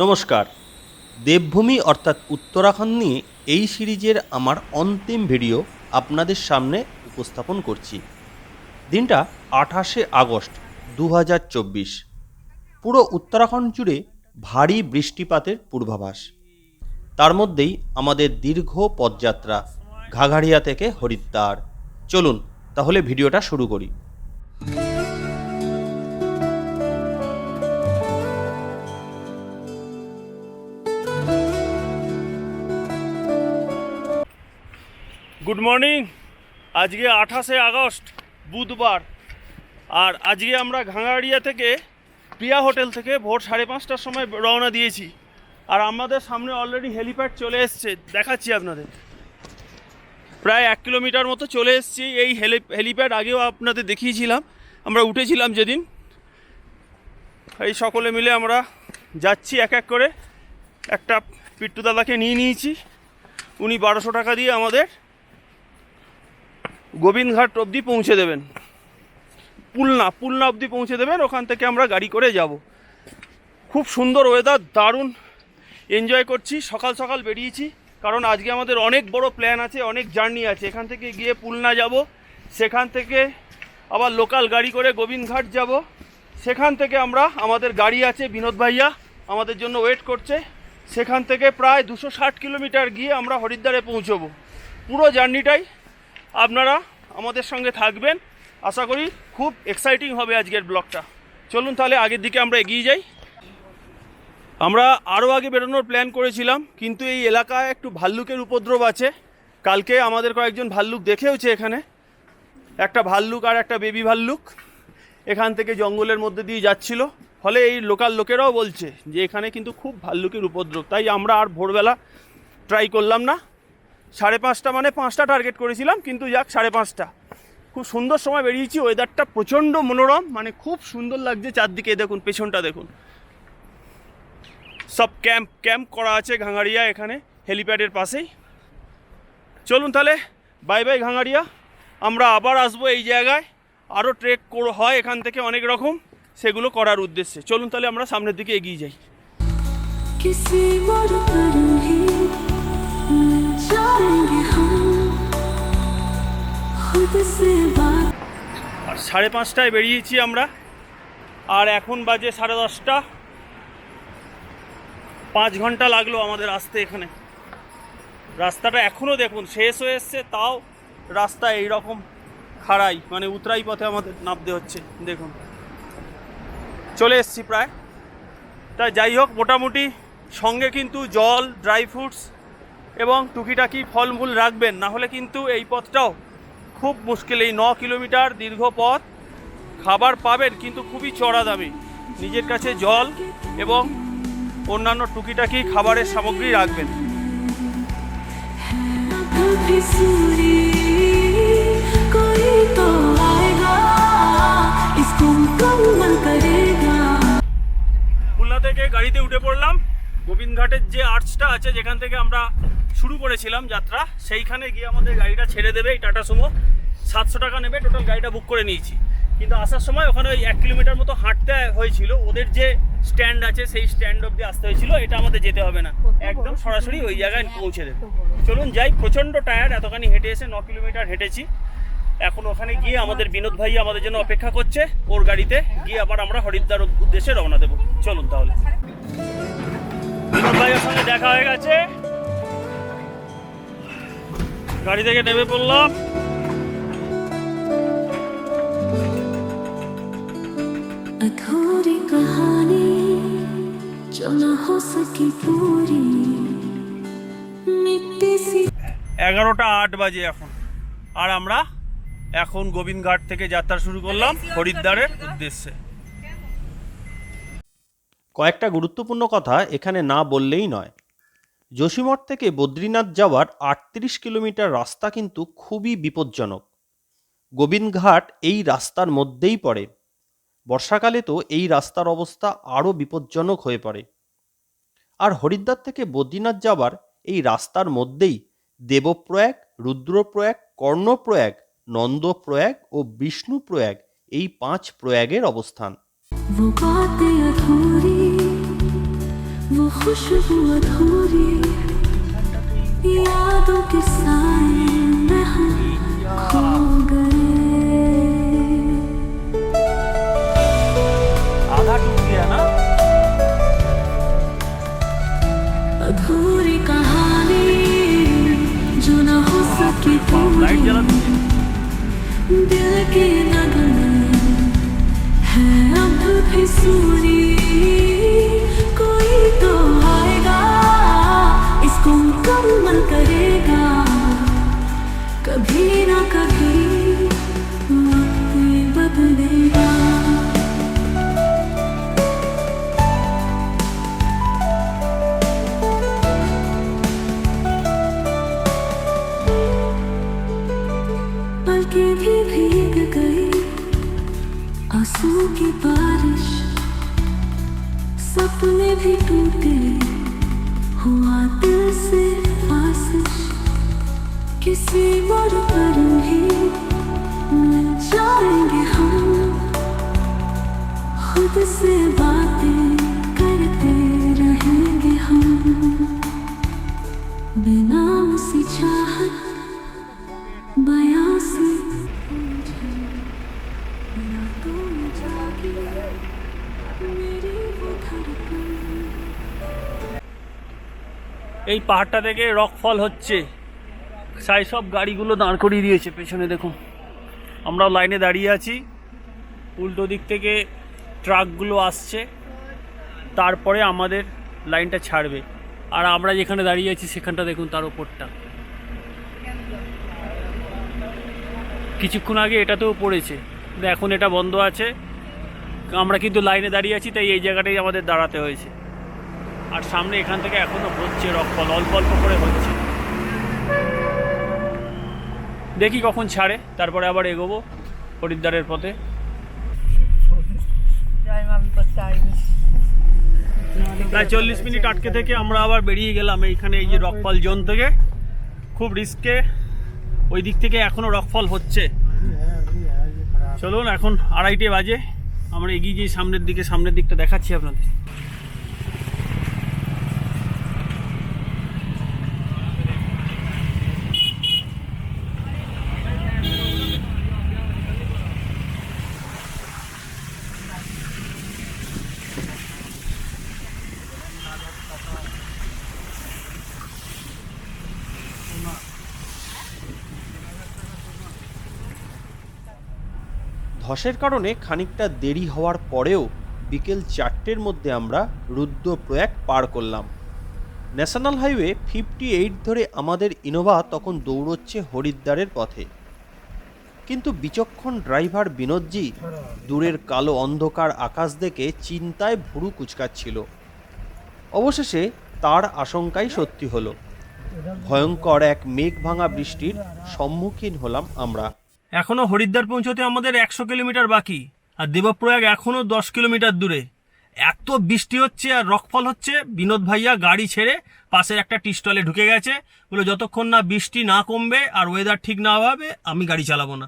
নমস্কার। দেবভূমি অর্থাৎ উত্তরাখণ্ড নিয়ে এই সিরিজের আমার অন্তিম ভিডিও আপনাদের সামনে উপস্থাপন করছি। দিনটা আঠাশে আগস্ট দু হাজার চব্বিশ। পুরো উত্তরাখণ্ড জুড়ে ভারী বৃষ্টিপাতের পূর্বাভাস। তার মধ্যেই আমাদের দীর্ঘ পদযাত্রা ঘাঘাড়িয়া থেকে হরিদ্বার। চলুন তাহলে ভিডিওটা শুরু করি। গুড মর্নিং আজকে আঠাশে আগস্ট, বুধবার। আর আজকে আমরা ঘাঙাড়িয়া থেকে প্রিয়া হোটেল থেকে ভোর সাড়ে পাঁচটার সময় রওনা দিয়েছি। আর আমাদের সামনে অলরেডি হেলিপ্যাড চলে এসছে। দেখাচ্ছি আপনাদের। প্রায় এক কিলোমিটার মতো চলে এসেছি। এই হেলি হেলিপ্যাড আগেও আপনাদের দেখিয়েছিলাম। আমরা উঠেছিলাম যেদিন। এই সকলে মিলে আমরা যাচ্ছি এক এক করে। একটা পিট্টু দাদাকে নিয়ে নিয়েছি। উনি বারোশো টাকা দিয়ে আমাদের গোবিন্দঘাট অবধি পৌঁছে দেবেন। পুলনা পুলনা অবধি পৌঁছে দেবেন, ওখান থেকে আমরা গাড়ি করে যাব। খুব সুন্দর ওয়েদার দারুণ। এনজয় করছি, সকাল সকাল বেরিয়েছি। কারণ আজকে আমাদের অনেক বড় প্ল্যান আছে, অনেক জার্নি আছে। এখান থেকে গিয়ে পুলনা যাব, সেখান থেকে আবার লোকাল গাড়ি করে গোবিন্দঘাট যাব। সেখান থেকে আমরা, আমাদের গাড়ি আছে বিনোদ ভাইয়া, আমাদের জন্য ওয়েট করছে। সেখান থেকে প্রায় দুশো ষাট কিলোমিটার গিয়ে আমরা হরিদ্বারে পৌঁছবো। পুরো জার্নিটাই আপনারা আমাদের সঙ্গে থাকবেন। আশা করি খুব এক্সাইটিং হবে আজকের ব্লগটা। চলুন তাহলে আগের দিকে আমরা এগিয়ে যাই। আমরা আরও আগে বেরোনোর প্ল্যান করেছিলাম, কিন্তু এই এলাকায় একটু ভাল্লুকের উপদ্রব আছে। কালকে আমাদের কয়েকজন ভাল্লুক দেখেওছে এখানে। একটা ভাল্লুক আর একটা বেবি ভাল্লুক এখান থেকে জঙ্গলের মধ্যে দিয়ে যাচ্ছিল। ফলে এই লোকাল লোকেরাও বলছে যে এখানে কিন্তু খুব ভাল্লুকের উপদ্রব। তাই আমরা আর ভোরবেলা ট্রাই করলাম না। সাড়ে পাঁচটা মানে পাঁচটা টার্গেট করেছিলাম, কিন্তু যাক, সাড়ে পাঁচটা। খুব সুন্দর সময় বেরিয়েছি ওয়েদারটা প্রচণ্ড মনোরম মানে খুব সুন্দর লাগছে চারদিকে দেখুন, পেছনটা দেখুন। সব ক্যাম্প ক্যাম্প করা আছে ঘাঙাড়িয়া এখানে হেলিপ্যাডের পাশেই। চলুন তাহলে বাই বাই ঘাঙাড়িয়া আমরা আবার আসব এই জায়গায়। আরও ট্রেক হয় এখান থেকে অনেক রকম, সেগুলো করার উদ্দেশ্যে। চলুন তাহলে আমরা সামনের দিকে এগিয়ে যাই। আর সাড়ে পাঁচটায় বেরিয়েছি আমরা। আর এখন বাজে সাড়ে দশটা। পাঁচ ঘণ্টা লাগল আমাদের আসতে এখানে। রাস্তাটা এখনও দেখুন, শেষ হয়ে এসছে, তাও রাস্তা এই রকম খাড়াই মানে উতরাই পথে আমাদের নামতে হচ্ছে, দেখুন। চলে এসছি প্রায়। তা যাই হোক, মোটামুটি সঙ্গে কিন্তু জল, ড্রাই ফ্রুটস এবং টুকিটাকি ফলমূল রাখবেন, না হলে কিন্তু এই পথটাও খুব মুশকিল এই ন কিলোমিটার দীর্ঘ পথ। খাবার পাবেন কিন্তু খুবই চড়া দামে। নিজের কাছে জল এবং অন্যান্য টুকিটাকি খাবারের সামগ্রী রাখবেন। খুলনা থেকে গাড়িতে উঠে পড়লাম। গোবিন্দঘাটের যে আর্চটা আছে, যেখান থেকে আমরা শুরু করেছিলাম যাত্রা সেইখানে গিয়ে আমাদের গাড়িটা ছেড়ে দেবে এই টাটা সুমো। সাতশো টাকা নেবে টোটাল গাড়িটা বুক করে নিয়েছি। কিন্তু আসার সময় ওখানে ওই এক কিলোমিটার মতো হাঁটতে হয়েছিল। ওদের যে স্ট্যান্ড আছে সেই স্ট্যান্ড অব্দি আসতে হয়েছিল। এটা আমাদের যেতে হবে না। একদম সরাসরি ওই জায়গায় পৌঁছে দেবে। চলুন যাই প্রচণ্ড টায়ার এতখানি হেঁটে এসে ন কিলোমিটার হেঁটেছি। এখন ওখানে গিয়ে আমাদের বিনোদ ভাই আমাদের জন্য অপেক্ষা করছে। ওর গাড়িতে গিয়ে আবার আমরা হরিদ্বার উদ্দেশ্যে রওনা দেবো। চলুন তাহলে। বিনোদ ভাইয়ের সঙ্গে দেখা হয়ে গেছে। গাড়ি থেকে নেমে পড়লাম अधूरी कहानी जो न हो सकी पूरी मिट्टी सी এগারোটা আট বাজে এখন আর আমরা এখন গোবিন্দঘাট থেকে যাত্রা শুরু করলাম হরিদ্বারের উদ্দেশ্যে কয়েকটা গুরুত্বপূর্ণ কথা এখানে না বললেই নয় যোশীমঠ থেকে বদ্রীনাথ যাওয়ার আটত্রিশ কিলোমিটার রাস্তা কিন্তু খুবই বিপজ্জনক। গোবিন্দঘাট এই রাস্তার মধ্যেই পড়ে। বর্ষাকালে তো এই রাস্তার অবস্থা আরও বিপজ্জনক হয়ে পড়ে। আর হরিদ্বার থেকে বদ্রীনাথ যাওয়ার এই রাস্তার মধ্যেই দেবপ্রয়াগ, রুদ্রপ্রয়াগ, কর্ণপ্রয়াগ, নন্দপ্রয়াগ ও বিষ্ণুপ্রয়াগ এই পাঁচ প্রয়াগের অবস্থান। खुशबू अधूरी यादों के साए खो गए। आधा टूट गया ना? अधूरी कहानी जो न हो सकी हाँ, दिल के नगमे है अब भी सूरी। এই পাহাড়টা থেকে রক ফল হচ্ছে। সাই সব গাড়িগুলো দাঁড় করিয়ে দিয়েছে, পেছনে দেখুন। আমরাও লাইনে দাঁড়িয়ে আছি। উল্টো দিক থেকে ট্রাকগুলো আসছে। তারপরে আমাদের লাইনটা ছাড়বে। আর আমরা যেখানে দাঁড়িয়ে আছি, সেখানটা দেখুন তার ওপরটা কিছুক্ষণ আগে এটাতেও পড়েছে। এখন এটা বন্ধ আছে। আমরা কিন্তু লাইনে দাঁড়িয়ে আছি, তাই এই জায়গাটাই আমাদের দাঁড়াতে হয়েছে। আর সামনে এখান থেকে এখনও হচ্ছে রকফল অল্প অল্প করে হচ্ছে। দেখি কখন ছাড়ে তারপরে আবার এগোবো হরিদ্বারের পথে। প্রায় চল্লিশ মিনিট আটকে থেকে আমরা আবার বেরিয়ে গেলাম এইখানে এই যে রকফল জোন থেকে। খুব রিস্কে। ওই দিক থেকে এখনও রকফল হচ্ছে। চলুন এখন আড়াইটে বাজে। আমরা এগিয়ে যাই সামনের দিকে সামনের দিকটা দেখাচ্ছি আপনাদের। ধসের কারণে খানিকটা দেরি হওয়ার পরেও বিকেল চারটের মধ্যে আমরা রুদ্রপ্রয়াগ পার করলাম। ন্যাশনাল হাইওয়ে ফিফটি এইট ধরে আমাদের ইনোভা তখন দৌড়চ্ছে হরিদ্বারের পথে। কিন্তু বিচক্ষণ ড্রাইভার বিনোদজি দূরের কালো অন্ধকার আকাশ দেখে চিন্তায় ভুরু কুচকাচ্ছিল। অবশেষে তার আশঙ্কাই সত্যি হলো। ভয়ঙ্কর এক মেঘ ভাঙা বৃষ্টির সম্মুখীন হলাম আমরা। এখনও হরিদ্বার পৌঁছতে আমাদের একশো কিলোমিটার বাকি, আর দেবপ্রয়াগ এখনও দশ কিলোমিটার দূরে। এত বৃষ্টি হচ্ছে আর রকফল হচ্ছে, বিনোদ ভাইয়া গাড়ি ছেড়ে পাশের একটা টি স্টলে ঢুকে গেছে, বলে যতক্ষণ না বৃষ্টি না কমবে আর ওয়েদার ঠিক না হবে, আমি গাড়ি চালাবো না।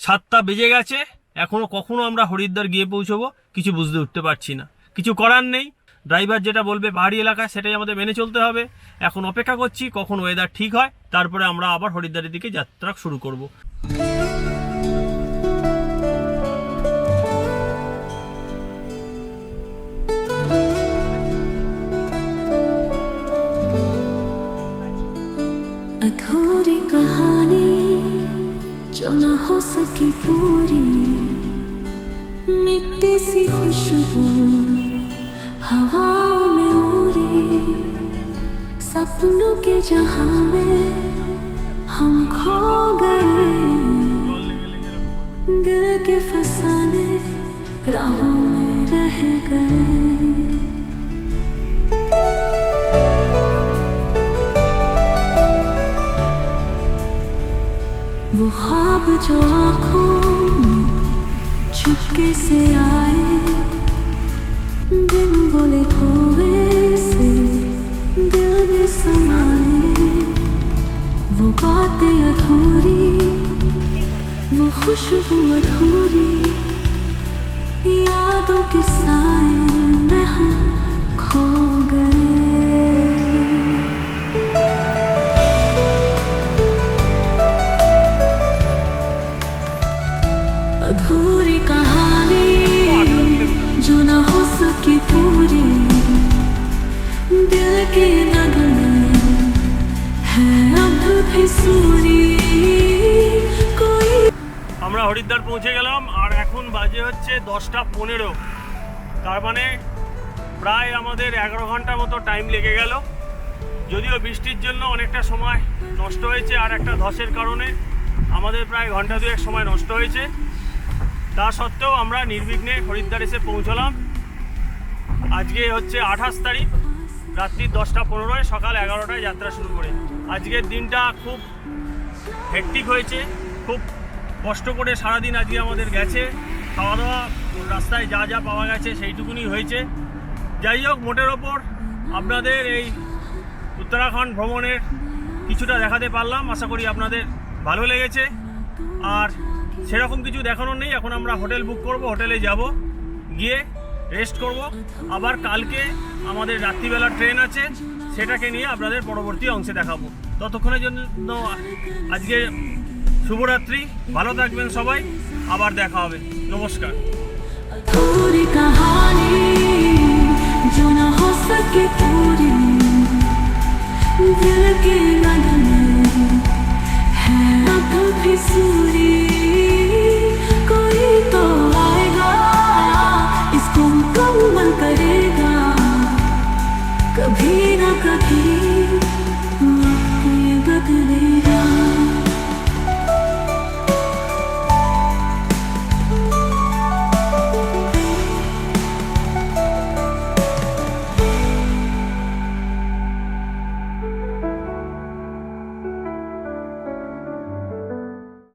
সাতটা বেজে গেছে, এখনও কখনো আমরা হরিদ্বার গিয়ে পৌঁছবো, কিছু বুঝতে উঠতে পারছি না। কিছু করার নেই ড্রাইভার যেটা বলবে পাহাড়ি এলাকায় সেটাই আমাদের মেনে চলতে হবে। এখন অপেক্ষা করছি কখন ওয়েদার ঠিক হয়, তারপরে আমরা আবার হরিদ্বারের দিকে যাত্রা শুরু করব। जो न हो सकी पूरी। मिट्टी सी खुशबू, हवाओं में उड़ी। सपनों के जहाँ में हम खो गए। दिल के फसाने राहों में रह गए। ख्वाब जो आँखों में चुपके से आए, दिन बोले खोए से दिल में समाए। वो बातें अधूरी, वो खुशबू अधूरी, यादों के साए। হরিদ্বার পৌঁছে গেলাম, আর এখন বাজে হচ্ছে দশটা পনেরো। তার মানে প্রায় আমাদের এগারো ঘণ্টা মতো টাইম লেগে গেল। যদিও বৃষ্টির জন্য অনেকটা সময় নষ্ট হয়েছে, আর একটা ধসের কারণে আমাদের প্রায় ঘণ্টা দুয়েক সময় নষ্ট হয়েছে। তা সত্ত্বেও আমরা নির্বিঘ্নে হরিদ্বার এসে পৌঁছলাম। আজকে হচ্ছে আঠাশ তারিখ, রাত্রি দশটা পনেরোয় সকাল এগারোটায় যাত্রা শুরু করে। আজকের দিনটা খুব হেক্টিক হয়েছে, খুব কষ্ট করে সারাদিন আজকে আমাদের গেছে খাওয়া দাওয়া রাস্তায় যা যা পাওয়া গেছে সেইটুকুনি হয়েছে। যাই হোক, মোটের ওপর আপনাদের এই উত্তরাখণ্ড ভ্রমণের কিছুটা দেখাতে পারলাম, আশা করি আপনাদের ভালো লেগেছে। আর সেরকম কিছু দেখানোর নেই, এখন আমরা হোটেল বুক করব, হোটেলে যাব, গিয়ে রেস্ট করব। আবার কালকে আমাদের রাত্রিবেলা ট্রেন আছে, সেটাকে নিয়ে আপনাদের পরবর্তী অংশে দেখাবো। ততক্ষণের জন্য আজকে শুভরাত্রি ভালো থাকবেন সবাই আবার দেখা হবে নমস্কার पूरी कहानी जो न हो सके पूरी दिल के लगन है अब भी सूरी